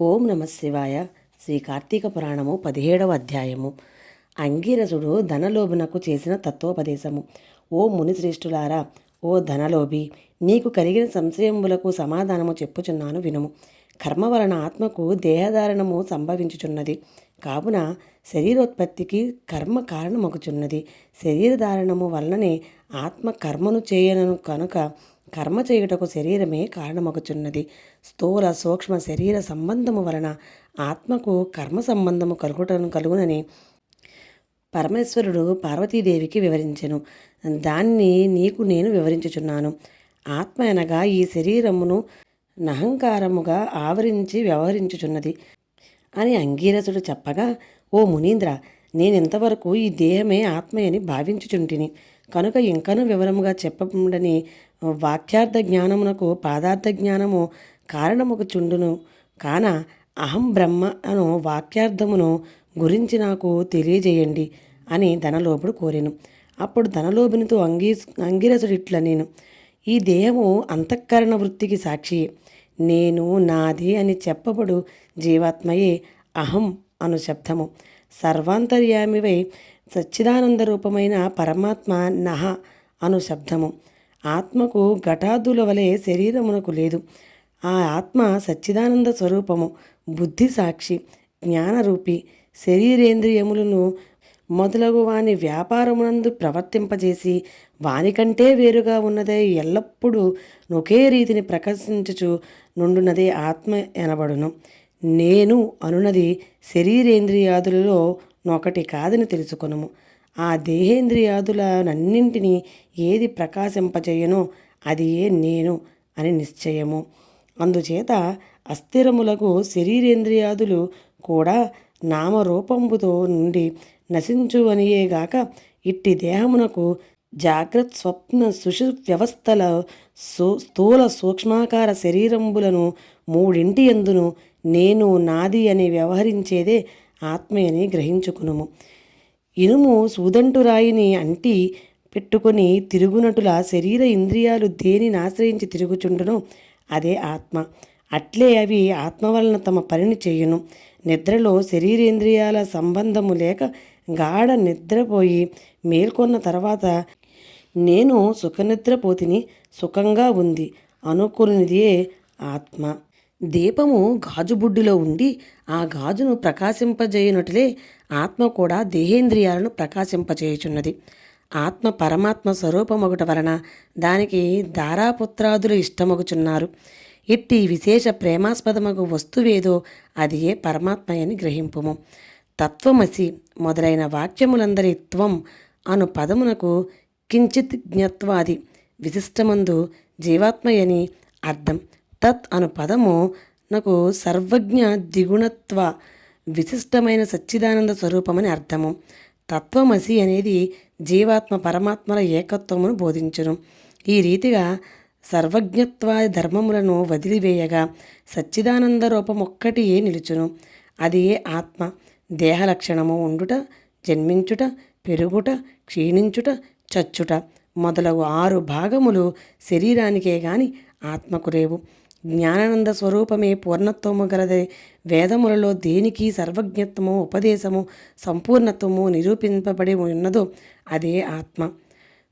ఓం నమ శివాయ. శ్రీ కార్తీక పురాణము పదిహేడవ అధ్యాయము. అంగీరసుడు ధనలోభునకు చేసిన తత్వోపదేశము. ఓ మునిశ్రేష్ఠులారా ఓ ధనలోభి నీకు కలిగిన సంశయములకు సమాధానము చెప్పుచున్నాను వినుము. కర్మ వలన ఆత్మకు దేహధారణము సంభవించుచున్నది. కావున శరీరోత్పత్తికి కర్మ కారణమగుచున్నది. శరీరధారణము వలననే ఆత్మ కర్మను చేయనను కనుక కర్మ చేయుటకు శరీరమే కారణమగుచున్నది. స్థూల సూక్ష్మ శరీర సంబంధము వలన ఆత్మకు కర్మ సంబంధము కలుగుటను కలుగునని పరమేశ్వరుడు పార్వతీదేవికి వివరించెను. దాన్ని నీకు నేను వివరించుచున్నాను. ఆత్మ అనగా ఈ శరీరమును నహంకారముగా ఆవరించి వ్యవహరించుచున్నది అని అంగీరసుడు చెప్పగా ఓ మునీంద్ర నేనింతవరకు ఈ దేహమే ఆత్మయని భావించుచుంటిని. కనుక ఇంకను వివరముగా చెప్పకుండని వాక్యార్థ జ్ఞానమునకు పాదార్థ జ్ఞానము కారణముకు చుండును. కాన అహం బ్రహ్మ అను వాక్యార్థమును గురించి నాకు తెలియజేయండి అని ధనలోపుడు కోరాను. అప్పుడు ధనలోభునితో అంగీ అంగిరసుడిట్ల నేను. ఈ దేహము అంతఃకరణ వృత్తికి సాక్షి నేను నాది అని చెప్పబడు జీవాత్మయే అహం అను శబ్దము. సర్వాంతర్యామివై సచ్చిదానంద రూపమైన పరమాత్మ నహ అను శబ్దము. ఆత్మకు ఘటాదుల వలె శరీరమునకు లేదు. ఆ ఆత్మ సచ్చిదానంద స్వరూపము బుద్ధి సాక్షి జ్ఞానరూపి శరీరేంద్రియములను మొదలగు వాని వ్యాపారమునందు ప్రవర్తింపజేసి వానికంటే వేరుగా ఉన్నదే ఎల్లప్పుడూ ఒకే రీతిని ప్రకర్శించుచు నుండునదే ఆత్మ ఎనబడును. నేను అనున్నది శరీరేంద్రియాదులలో నొకటి కాదని తెలుసుకొనుము. ఆ దేహేంద్రియాదులనన్నింటినీ ఏది ప్రకాశింపచేయనో అది ఏ నేను అని నిశ్చయము. అందుచేత అస్థిరములకు శరీరేంద్రియాదులు కూడా నామరూపంబుతో నుండి నశించువనియేగాక ఇట్టి దేహమునకు జాగ్రత్త స్వప్న సుషు వ్యవస్థల స్థూల సూక్ష్మాకార శరీరంబులను మూడింటి ఎందును నేను నాది అని వ్యవహరించేదే ఆత్మయని గ్రహించుకునుము. ఇనుము సూదంటురాయిని అంటి పెట్టుకొని తిరుగునటుల శరీర ఇంద్రియాలు దేనిని ఆశ్రయించి తిరుగుచుండునో అదే ఆత్మ. అట్లే అవి ఆత్మ వలన తమ పనిని చేయును. నిద్రలో శరీరేంద్రియాల సంబంధము లేక గాఢ నిద్రపోయి మేల్కొన్న తర్వాత నేను సుఖనిద్రపోతిని సుఖంగా ఉంది. అనుకున్నదే ఆత్మ. దీపము గాజుబుడ్డిలో ఉండి ఆ గాజును ప్రకాశింపజేయునట్లే ఆత్మ కూడా దేహేంద్రియాలను ప్రకాశింపజేయుచున్నది. ఆత్మ పరమాత్మ స్వరూపమొకట వలన దానికి దారాపుత్రాదులు ఇష్టమగుచున్నారు. ఇట్టి విశేష ప్రేమాస్పదమగు వస్తువేదో అది ఏ పరమాత్మయని గ్రహింపుము. తత్వమసి మొదలైన వాక్యములందరి త్వం అను పదమునకు కించిత్ జ్ఞత్వాది విశిష్టమందు జీవాత్మయని అర్థం. తత్ అను పదము నాకు సర్వజ్ఞ దిగుణత్వ విశిష్టమైన సచ్చిదానంద స్వరూపమని అర్థము. తత్వమసి అనేది జీవాత్మ పరమాత్మల ఏకత్వమును బోధించును. ఈ రీతిగా సర్వజ్ఞత్వాది ధర్మములను వదిలివేయగా సచ్చిదానంద రూపం ఒక్కటి నిలుచును? అది ఏ ఆత్మ? దేహ లక్షణము ఉండుట జన్మించుట పెరుగుట క్షీణించుట చచ్చుట మొదలగు ఆరు భాగములు శరీరానికే గాని ఆత్మకు లేవు. జ్ఞానానంద స్వరూపమే పూర్ణత్వము గలదే. వేదములలో దేనికి సర్వజ్ఞత్వము ఉపదేశము సంపూర్ణత్వము నిరూపింపబడి ఉన్నదో అదే ఆత్మ.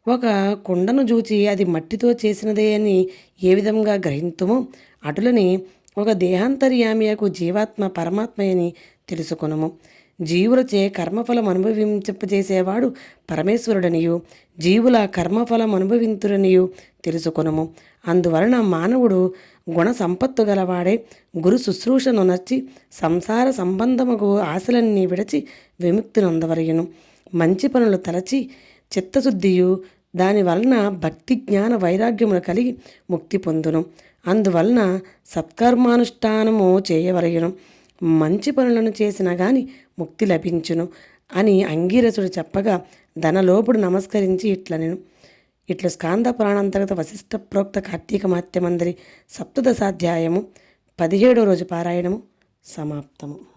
ఒక కుండను చూచి అది మట్టితో చేసినదే అని ఏ విధంగా గ్రహింతుమో అటులని ఒక దేహాంతర్యామియకు జీవాత్మ పరమాత్మయని తెలుసుకునము. జీవులచే కర్మఫలం అనుభవించపజేసేవాడు పరమేశ్వరుడనియు. జీవుల కర్మఫలం అనుభవింతుడనియు తెలుసుకొనుము. అందువలన మానవుడు గుణ సంపత్తు గలవాడే గురు శుశ్రూషను నచ్చి సంసార సంబంధముకు ఆశలన్నీ విడచి విముక్తినొందవరయును మంచి పనులు తలచి చిత్తశుద్ధియు దాని వలన భక్తి జ్ఞాన వైరాగ్యములు కలిగి ముక్తి పొందును. అందువలన సత్కర్మానుష్ఠానము చేయవలయును మంచి పనులను చేసినా గాని ముక్తి లభించును అని అంగీరసుడు చెప్పగా ధనలోపుడు నమస్కరించి ఇట్ల నేను ఇట్లు స్కాంద ప్రాణాంతర్గత వశిష్ట ప్రోక్త కార్తీక మాత్యమందరి సప్తదశాధ్యాయము పదిహేడో రోజు పారాయణము సమాప్తము.